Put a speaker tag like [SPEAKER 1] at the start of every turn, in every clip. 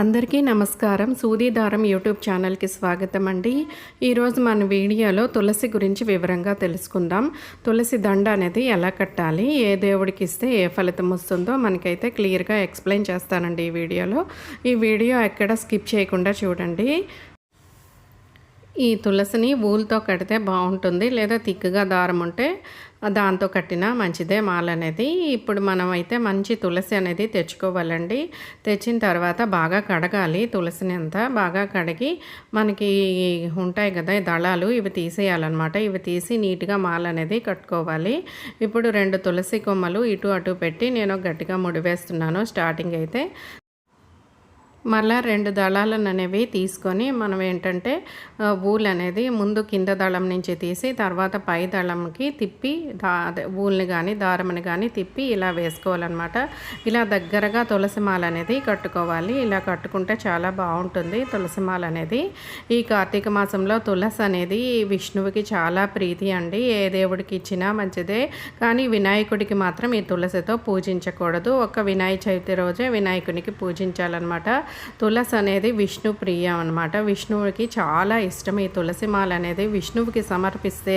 [SPEAKER 1] అందరికీ నమస్కారం. సూదీదారం యూట్యూబ్ ఛానల్కి స్వాగతం అండి. ఈరోజు మన వీడియోలో తులసి గురించి వివరంగా తెలుసుకుందాం. తులసి దండ అనేది ఎలా కట్టాలి? ఏ దేవుడికి ఇస్తే ఏ ఫలితం వస్తుందో మనకైతే క్లియర్గా ఎక్స్ప్లెయిన్ చేస్తానండి ఈ వీడియోలో. ఈ వీడియో ఎక్కడ స్కిప్ చేయకుండా చూడండి. ఈ తులసిని ఊలుతో కడితే బాగుంటుంది లేదా తిక్కుగా దారం ఉంటే దాంతో కట్టిన మంచిదే మాల అనేది. ఇప్పుడు మనం అయితే మంచి తులసి అనేది తెచ్చుకోవాలండి. తెచ్చిన తర్వాత బాగా కడగాలి తులసిని అంతా. బాగా కడిగి మనకి ఉంటాయి కదా దళాలు ఇవి తీసేయాలన్నమాట. ఇవి తీసి నీట్గా మాల అనేది కట్టుకోవాలి. ఇప్పుడు రెండు తులసి కొమ్మలు ఇటు అటు పెట్టి నేను గట్టిగా ముడివేస్తున్నాను. స్టార్టింగ్ అయితే మళ్ళా రెండు దళాలను అనేవి తీసుకొని మనం ఏంటంటే ఊల్ అనేది ముందు కింద దళం నుంచి తీసి తర్వాత పై దళంకి తిప్పి దా ఊల్ని కానీ దారమని కానీ తిప్పి ఇలా వేసుకోవాలన్నమాట. ఇలా దగ్గరగా తులసిమాల అనేది కట్టుకోవాలి. ఇలా కట్టుకుంటే చాలా బాగుంటుంది తులసిమాల అనేది ఈ కార్తీక మాసంలో తులసి అనేది విష్ణువుకి చాలా ప్రీతి అండి. ఏ దేవుడికి ఇచ్చినా మంచిదే. కానీ వినాయకుడికి మాత్రం ఈ తులసితో పూజించకూడదు. ఒక వినాయక చవితి రోజే వినాయకునికి పూజించాలన్నమాట. తులసి అనేది విష్ణు ప్రియం అనమాట విష్ణువుకి చాలా ఇష్టం. ఈ తులసి మాల అనేది విష్ణువుకి సమర్పిస్తే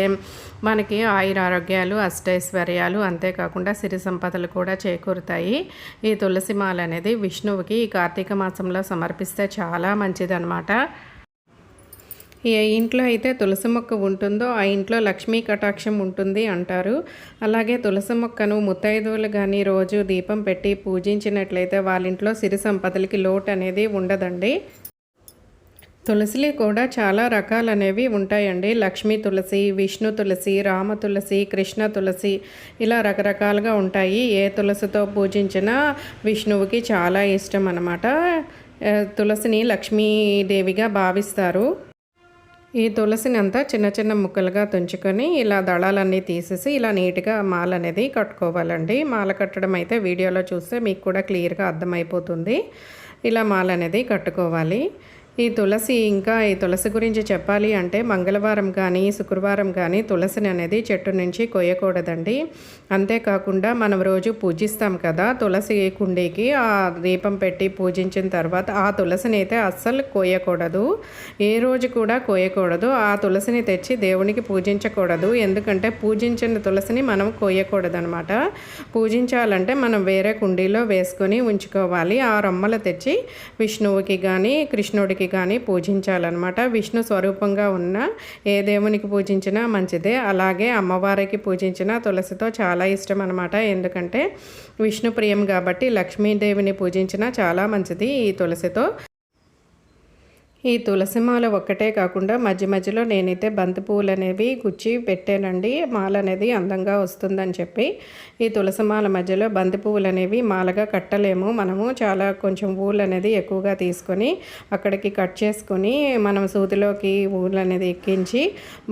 [SPEAKER 1] మనకి ఆయుర ఆరోగ్యాలు అష్టైశ్వర్యాలు అంతేకాకుండా సిరి సంపదలు కూడా చేకూరుతాయి. ఈ తులసి మాల అనేది విష్ణువుకి ఈ కార్తీక మాసంలో సమర్పిస్తే చాలా మంచిదన్నమాట. ఏ ఇంట్లో అయితే తులసి మొక్క ఉంటుందో ఆ ఇంట్లో లక్ష్మీ కటాక్షం ఉంటుంది అంటారు. అలాగే తులసి మొక్కను ముత్తైదువులు కానీ రోజు దీపం పెట్టి పూజించినట్లయితే వాళ్ళ ఇంట్లో సిరి సంపదలకి లోటు అనేది ఉండదండి. తులసిలో కూడా చాలా రకాలు అనేవి ఉంటాయండి. లక్ష్మీ తులసి విష్ణు తులసి రామ తులసి కృష్ణ తులసి ఇలా రకరకాలుగా ఉంటాయి. ఏ తులసితో పూజించినా విష్ణువుకి చాలా ఇష్టం అన్నమాట. తులసిని లక్ష్మీదేవిగా భావిస్తారు. ఈ తులసిని అంతా చిన్న చిన్న ముక్కలుగా తుంచుకొని ఇలా దళాలన్నీ తీసేసి ఇలా నీట్గా మాల అనేది కట్టుకోవాలండి. మాల కట్టడం అయితే వీడియోలో చూస్తే మీకు కూడా క్లియర్గా అర్థమైపోతుంది. ఇలా మాల అనేది కట్టుకోవాలి. ఈ తులసి ఇంకా ఈ తులసి గురించి చెప్పాలి అంటే మంగళవారం కానీ శుక్రవారం కానీ తులసిని అనేది చెట్టు నుంచి కొయ్యకూడదండి. అంతేకాకుండా మనం రోజు పూజిస్తాం కదా తులసి కుండీకి ఆ దీపం పెట్టి పూజించిన తర్వాత ఆ తులసిని అయితే అస్సలు కోయకూడదు ఏ రోజు కూడా కోయకూడదు ఆ తులసిని తెచ్చి దేవునికి పూజించకూడదు. ఎందుకంటే పూజించిన తులసిని మనం కోయకూడదు అనమాట పూజించాలంటే మనం వేరే కుండీలో వేసుకొని ఉంచుకోవాలి. ఆ రొమ్మలు తెచ్చి విష్ణువుకి కానీ కృష్ణుడికి కానీ పూజించాలన్నమాట. విష్ణు స్వరూపంగా ఉన్న ఏ దేవునికి పూజించినా మంచిదే. అలాగే అమ్మవారికి పూజించిన తులసితో చాలా ఇష్టం అనమాట ఎందుకంటే విష్ణు ప్రియం కాబట్టి లక్ష్మీదేవిని పూజించిన చాలా మంచిది ఈ తులసితో. ఈ తులసి మాల ఒక్కటే కాకుండా మధ్య మధ్యలో నేనైతే బంతి పువ్వులు అనేవి గుచ్చి పెట్టానండి. మాల అనేది అందంగా వస్తుందని చెప్పి ఈ తులసి మాల మధ్యలో బంతి పువ్వులు అనేవి మాలగా కట్టలేము. మనము చాలా కొంచెం ఊళ్ళు అనేది ఎక్కువగా తీసుకొని అక్కడికి కట్ చేసుకొని మనం సూతిలోకి ఊళ్ళు అనేది ఎక్కించి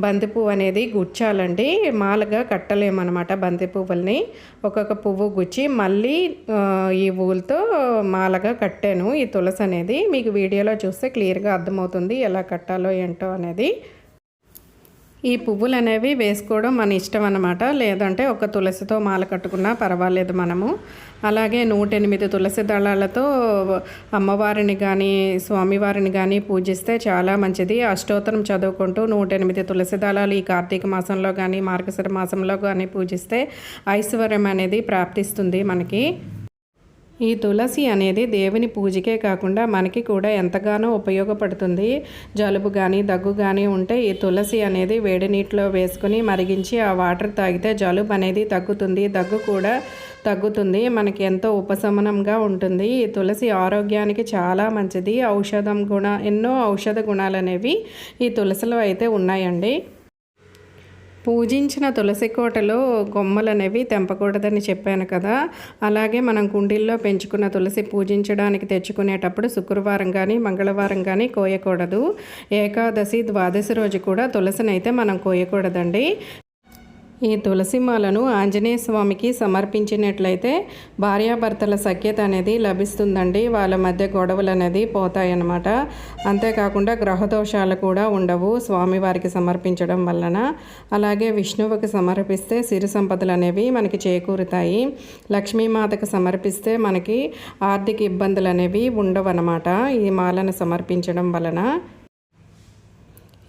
[SPEAKER 1] బంతి పువ్వు అనేది గుచ్చాలండి. మాలగా కట్టలేము అనమాట బంతి పువ్వుల్ని. ఒక్కొక్క పువ్వు గుచ్చి మళ్ళీ ఈ ఊళ్ళతో మాలగా కట్టాను ఈ తులసి అనేది మీకు వీడియోలో చూస్తే క్లియర్గా అర్థమవుతుంది ఎలా కట్టాలో ఏంటో అనేది. ఈ పువ్వులు అనేవి వేసుకోవడం మన ఇష్టం అనమాట లేదంటే ఒక తులసితో మాల కట్టుకున్నా పర్వాలేదు మనము. అలాగే నూట ఎనిమిది తులసి దళాలతో అమ్మవారిని కానీ స్వామివారిని కానీ పూజిస్తే చాలా మంచిది. అష్టోత్తరం చదువుకుంటూ నూట ఎనిమిది తులసి దళాలు ఈ కార్తీక మాసంలో కానీ మార్గశిర మాసంలో కానీ పూజిస్తే ఐశ్వర్యం అనేది ప్రాప్తిస్తుంది మనకి. ఈ తులసి అనేది దేవుని పూజకే కాకుండా మనకి కూడా ఎంతగానో ఉపయోగపడుతుంది. జలుబు కానీ దగ్గు కానీ ఉంటే ఈ తులసి అనేది వేడి నీటిలో వేసుకుని మరిగించి ఆ వాటర్ తాగితే జలుబు అనేది తగ్గుతుంది. దగ్గు కూడా తగ్గుతుంది. మనకి ఎంతో ఉపశమనంగా ఉంటుంది. ఈ తులసి ఆరోగ్యానికి చాలా మంచిది. ఔషధం గుణ ఎన్నో ఔషధ గుణాలు అనేవి ఈ తులసిలో అయితే ఉన్నాయండి. పూజించిన తులసి కోటలో కొమ్మలు అనేవి తెంపకూడదని చెప్పాను కదా. అలాగే మనం కుండీల్లో పెంచుకున్న తులసి పూజించడానికి తెచ్చుకునేటప్పుడు శుక్రవారం కానీ మంగళవారం కానీ కోయకూడదు. ఏకాదశి ద్వాదశి రోజు కూడా తులసినైతే మనం కోయకూడదండి. ఈ తులసిమాలను ఆంజనేయ స్వామికి సమర్పించినట్లయితే భార్యాభర్తల సఖ్యత అనేది లభిస్తుందండి. వాళ్ళ మధ్య గొడవలు అనేది పోతాయన్నమాట. అంతేకాకుండా గ్రహదోషాలు కూడా ఉండవు స్వామివారికి సమర్పించడం వలన. అలాగే విష్ణువుకి సమర్పిస్తే సిరి సంపదలు అనేవి మనకి చేకూరుతాయి. లక్ష్మీమాతకు సమర్పిస్తే మనకి ఆర్థిక ఇబ్బందులు అనేవి ఉండవన్నమాట ఈ మాలను సమర్పించడం వలన.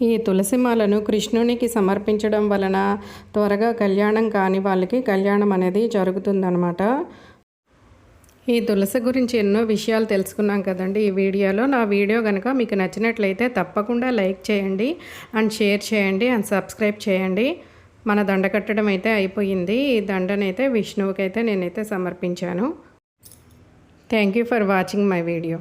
[SPEAKER 1] ఈ తులసిమాలను కృష్ణునికి సమర్పించడం వలన త్వరగా కళ్యాణం కాని వాళ్ళకి కళ్యాణం అనేది జరుగుతుందనమాట ఈ తులసి గురించి ఎన్నో విషయాలు తెలుసుకున్నాం కదండి ఈ వీడియోలో. నా వీడియో కనుక మీకు నచ్చినట్లయితే తప్పకుండా లైక్ చేయండి అండ్ షేర్ చేయండి అండ్ సబ్స్క్రైబ్ చేయండి. మన దండ కట్టడం అయితే అయిపోయింది. ఈ దండనైతే విష్ణువుకైతే నేనైతే సమర్పించాను. Thank you for watching my video.